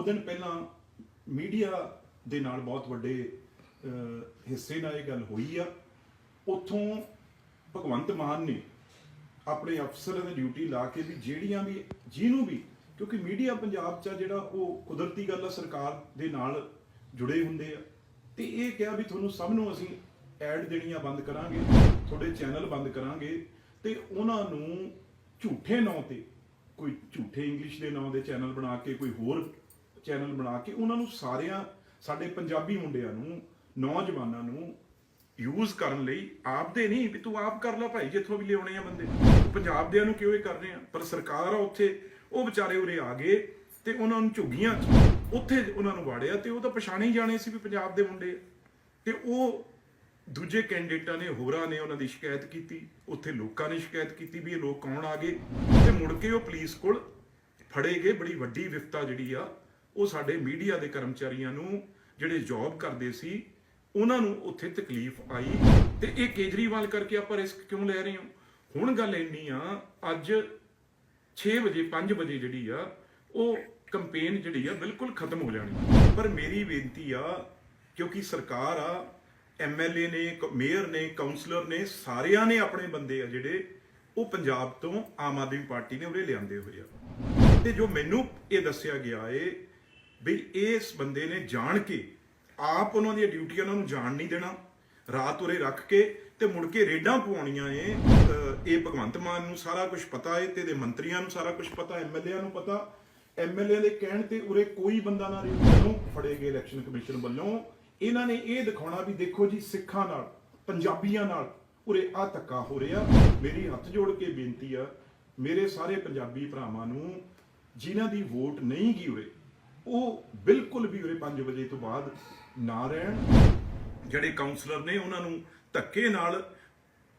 ਦੋ ਦਿਨ ਪਹਿਲਾਂ ਮੀਡੀਆ ਦੇ ਨਾਲ ਬਹੁਤ ਵੱਡੇ ਹਿੱਸੇ ਨਾਲ ਇਹ ਗੱਲ ਹੋਈ ਆ। ਉੱਥੋਂ ਭਗਵੰਤ ਮਾਨ ਨੇ ਆਪਣੇ ਅਫਸਰਾਂ ਦੀ ਡਿਊਟੀ ਲਾ ਕੇ ਵੀ ਜਿਹੜੀਆਂ ਵੀ, ਜਿਹਨੂੰ ਵੀ, ਕਿਉਂਕਿ ਮੀਡੀਆ ਪੰਜਾਬ 'ਚ ਆ ਜਿਹੜਾ ਉਹ ਕੁਦਰਤੀ ਗੱਲ ਆ, ਸਰਕਾਰ ਦੇ ਨਾਲ ਜੁੜੇ ਹੁੰਦੇ ਆ। ਤੇ ਇਹ ਕਿਹਾ ਵੀ ਤੁਹਾਨੂੰ ਸਭ ਨੂੰ ਅਸੀਂ ਐਡ ਦੇਣੀਆਂ ਬੰਦ ਕਰਾਂਗੇ, ਤੁਹਾਡੇ ਚੈਨਲ ਬੰਦ ਕਰਾਂਗੇ ਤੇ ਉਹਨਾਂ ਨੂੰ ਝੂਠੇ ਨਾਂ ਤੇ, ਕੋਈ ਝੂਠੇ ਇੰਗਲਿਸ਼ ਦੇ ਨਾਂ ਦੇ ਚੈਨਲ ਬਣਾ ਕੇ, ਕੋਈ ਹੋਰ ਚੈਨਲ ਬਣਾ ਕੇ ਉਹਨਾਂ ਨੂੰ ਸਾਰਿਆਂ, ਸਾਡੇ ਪੰਜਾਬੀ ਮੁੰਡਿਆਂ ਨੂੰ, ਨੌਜਵਾਨਾਂ ਨੂੰ ਯੂਜ਼ ਕਰਨ ਲਈ ਆਪਦੇ ਨਹੀਂ, ਵੀ ਤੂੰ ਆਪ ਕਰ ਲੈ ਭਾਈ, ਜਿੱਥੋਂ ਵੀ ਲਿਆਉਣੇ ਆ ਬੰਦੇ। ਪੰਜਾਬ ਦਿਆਂ ਨੂੰ ਕਿਉਂ ਇਹ ਕਰ ਰਹੇ ਆ? ਪਰ ਸਰਕਾਰ ਆ ਉੱਥੇ, ਉਹ ਵਿਚਾਰੇ ਉਰੇ ਆ ਗਏ ਤੇ ਉਹਨਾਂ ਨੂੰ ਝੁੱਗੀਆਂ ਉੱਥੇ ਉਹਨਾਂ ਨੂੰ ਵਾੜਿਆ ਤੇ ਉਹ ਤਾਂ ਪਛਾਣੇ ਹੀ ਜਾਣੇ ਸੀ ਵੀ ਪੰਜਾਬ ਦੇ ਮੁੰਡੇ ਤੇ ਉਹ ਦੂਜੇ ਕੈਂਡੀਡੇਟਾਂ ਨੇ, ਹੋਰਾਂ ਨੇ ਉਹਨਾਂ ਦੀ ਸ਼ਿਕਾਇਤ ਕੀਤੀ, ਉੱਥੇ ਲੋਕਾਂ ਨੇ ਸ਼ਿਕਾਇਤ ਕੀਤੀ ਵੀ ਇਹ ਲੋਕ ਕੌਣ ਆ ਗਏ। ਤੇ ਮੁੜ ਕੇ ਉਹ ਪੁਲਿਸ ਕੋਲ ਫੜੇ ਗਏ, ਬੜੀ ਵੱਡੀ ਵਿਫਤਾ ਜਿਹੜੀ ਆ ਉਹ ਸਾਡੇ ਮੀਡੀਆ ਦੇ ਕਰਮਚਾਰੀਆਂ ਨੂੰ ਜਿਹੜੇ ਜੌਬ ਕਰਦੇ ਸੀ, ਉਹਨਾਂ ਨੂੰ ਉੱਥੇ ਤਕਲੀਫ ਆਈ ਤੇ ਇਹ ਕੇਜਰੀਵਾਲ ਕਰਕੇ ਆਪਾਂ ਰਿਸਕ ਕਿਉਂ ਲੈ ਰਹੇ ਹਾਂ? ਹੁਣ ਗੱਲ ਇੰਨੀ ਆ, ਅੱਜ 6 ਵਜੇ 5 ਵਜੇ ਜਿਹੜੀ ਆ, ਉਹ ਕੰਪੇਨ ਜਿਹੜੀ ਆ ਬਿਲਕੁਲ ਖਤਮ ਹੋ ਜਾਣੀ। ਪਰ ਮੇਰੀ ਬੇਨਤੀ ਆ, ਕਿਉਂਕਿ ਸਰਕਾਰ ਆ ਐਮਐਲਏ ਨੇ ਮੇਅਰ ਨੇ ਕਾਉਂਸਲਰ ਨੇ, ਸਾਰਿਆਂ ਨੇ ਆਪਣੇ ਬੰਦੇ ਆ ਜਿਹੜੇ ਉਹ ਪੰਜਾਬ ਤੋਂ ਆਮ ਆਦਮੀ ਪਾਰਟੀ ਨੇ ਉਰੇ ਲਿਆਂਦੇ ਹੋਏ ਆ। ਤੇ ਜੋ ਮੈਨੂੰ ਇਹ ਦੱਸਿਆ ਗਿਆ ਏ ਬਈ ਇਸ ਬੰਦੇ ਨੇ ਜਾਣ ਕੇ ਆਪ ਉਹਨਾਂ ਦੀਆਂ ਡਿਊਟੀਆਂ ਉਹਨਾਂ ਨੂੰ ਜਾਣ ਨਹੀਂ ਦੇਣਾ, ਰਾਤ ਉਰੇ ਰੱਖ ਕੇ ਤੇ ਮੁੜ ਕੇ ਰੇਡਾਂ ਪਵਾਉਣੀਆਂ ਏ ਇਹ ਭਗਵੰਤ ਮਾਨ ਨੂੰ ਸਾਰਾ ਕੁਝ ਪਤਾ ਏ ਤੇ ਇਹਦੇ ਮੰਤਰੀਆਂ ਨੂੰ ਸਾਰਾ ਕੁਝ ਪਤਾ ਐਮਐਲਏਆਂ ਨੂੰ ਪਤਾ। ਐਮਐਲਏ ਦੇ ਕਹਿਣ ਤੇ ਉਰੇ ਕੋਈ ਬੰਦਾ ਨਾ ਰਿਵਿਊ ਫੜੇ ਗਏ ਇਲੈਕਸ਼ਨ ਕਮਿਸ਼ਨ ਵੱਲੋਂ। ਇਹਨਾਂ ਨੇ ਇਹ ਦਿਖਾਉਣਾ ਵੀ ਦੇਖੋ ਜੀ ਸਿੱਖਾਂ ਨਾਲ, ਪੰਜਾਬੀਆਂ ਨਾਲ ਉਰੇ ਆ ਧੱਕਾ ਹੋ ਰਿਹਾ। ਮੇਰੀ ਹੱਥ ਜੋੜ ਕੇ ਬੇਨਤੀ ਆ, ਮੇਰੇ ਸਾਰੇ ਪੰਜਾਬੀ ਭਰਾਵਾਂ ਨੂੰ ਜਿਨ੍ਹਾਂ ਦੀ ਵੋਟ ਨਹੀਂ ਗਈ ਉਰੇ ਉਹ ਬਿਲਕੁਲ ਵੀ ਉਰੇ 5 ਵਜੇ ਤੋਂ ਬਾਅਦ ਨਾ ਰਹਿਣ। ਜਿਹੜੇ ਕਾਉਂਸਲਰ ਨੇ ਉਹਨਾਂ ਨੂੰ ਧੱਕੇ ਨਾਲ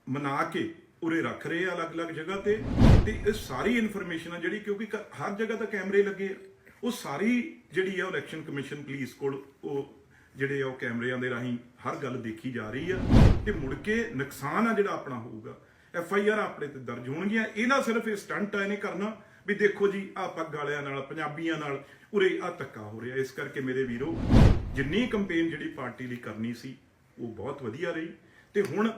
ਮਨਾ ਕੇ ਉਰੇ ਰੱਖ ਰਹੇ ਆ ਅਲੱਗ-ਅਲੱਗ ਜਗ੍ਹਾ ਤੇ ਤੇ ਇਹ ਸਾਰੀ ਇਨਫੋਰਮੇਸ਼ਨ ਆ ਜਿਹੜੀ ਕਿਉਂਕਿ ਕ- ਹਰ ਜਗ੍ਹਾ ਤਾਂ ਕੈਮਰੇ ਲੱਗੇ ਆ। ਉਹ ਸਾਰੀ ਜਿਹੜੀ ਆ ਇਲੈਕਸ਼ਨ ਕਮਿਸ਼ਨ ਪੁਲਿਸ ਕੋਲ ਉਹ ਜਿਹੜੇ ਆ ਉਹ ਕੈਮਰਿਆਂ ਦੇ ਰਾਹੀਂ ਹਰ ਗੱਲ ਦੇਖੀ ਜਾ ਰਹੀ ਆ। ਤੇ ਮੁੜ ਕੇ ਨੁਕਸਾਨ ਆ ਜਿਹੜਾ ਆਪਣਾ ਹੋਊਗਾ। ਐਫ ਆਈ ਆਰ ਆਪਣੇ ਤੇ ਦਰਜ ਹੋਣਗੀਆਂ। ਇਹ ਨਾ ਸਿਰਫ ਇਹ ਸਟੰਟ ਆ, ਇਹਨੇ ਕਰਨਾ। ਵੀ ਦੇਖੋ ਜੀ ਆ ਪੱਗ ਵਾਲਿਆਂ ਨਾਲ, ਪੰਜਾਬੀਆਂ ਨਾਲ ਉਰੇ ਆ ਧੱਕਾ ਹੋ ਰਿਹਾ। ਇਸ ਕਰਕੇ ਮੇਰੇ ਵੀਰੋ, ਜਿੰਨੀ ਕੰਪੇਨ ਜਿਹੜੀ ਪਾਰਟੀ ਲਈ ਕਰਨੀ ਸੀ, ਉਹ ਬਹੁਤ ਵਧੀਆ ਰਹੀ। ਤੇ ਹੁਣ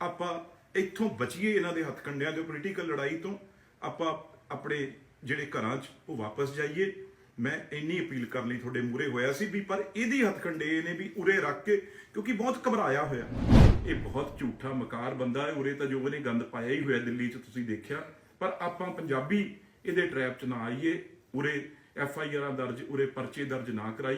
ਆਪਾਂ ਇੱਥੋਂ ਬਚੀਏ ਇਹਨਾਂ ਦੇ ਹੱਥ ਕੰਡਿਆਂ ਦੇ ਪੋਲੀਟੀਕਲ ਲੜਾਈ ਤੋਂ, ਆਪਾਂ ਆਪਣੇ ਜਿਹੜੇ ਘਰਾਂ 'ਚ ਉਹ ਵਾਪਸ ਜਾਈਏ। ਮੈਂ ਇੰਨੀ ਅਪੀਲ ਕਰਨ ਲਈ ਤੁਹਾਡੇ ਮੂਰੇ ਹੋਇਆ ਸੀ ਵੀ ਪਰ ਇਹਦੀ ਹੱਥ ਕੰਡੇ ਨੇ ਵੀ ਉਰੇ ਰੱਖ ਕੇ, ਕਿਉਂਕਿ ਬਹੁਤ ਘਬਰਾਇਆ ਹੋਇਆ। ਇਹ ਬਹੁਤ ਝੂਠਾ ਮਕਾਰ ਬੰਦਾ ਹੈ। ਉਰੇ ਤਾਂ ਜੋ ਉਹਨੇ ਗੰਦ ਪਾਇਆ ਹੀ ਹੋਇਆ ਦਿੱਲੀ 'ਚ ਤੁਸੀਂ ਦੇਖਿਆ। ਪਰ ਆਪਾਂ ਪੰਜਾਬੀ ਇਹਦੇ ਟ੍ਰੈਪ 'ਚ ਨਾ ਆਈਏ, ਉਰੇ ਐਫ ਆਈ ਆਰਾਂ ਦਰਜ, ਉਰੇ ਪਰਚੇ ਦਰਜ ਨਾ ਕਰਾਈਏ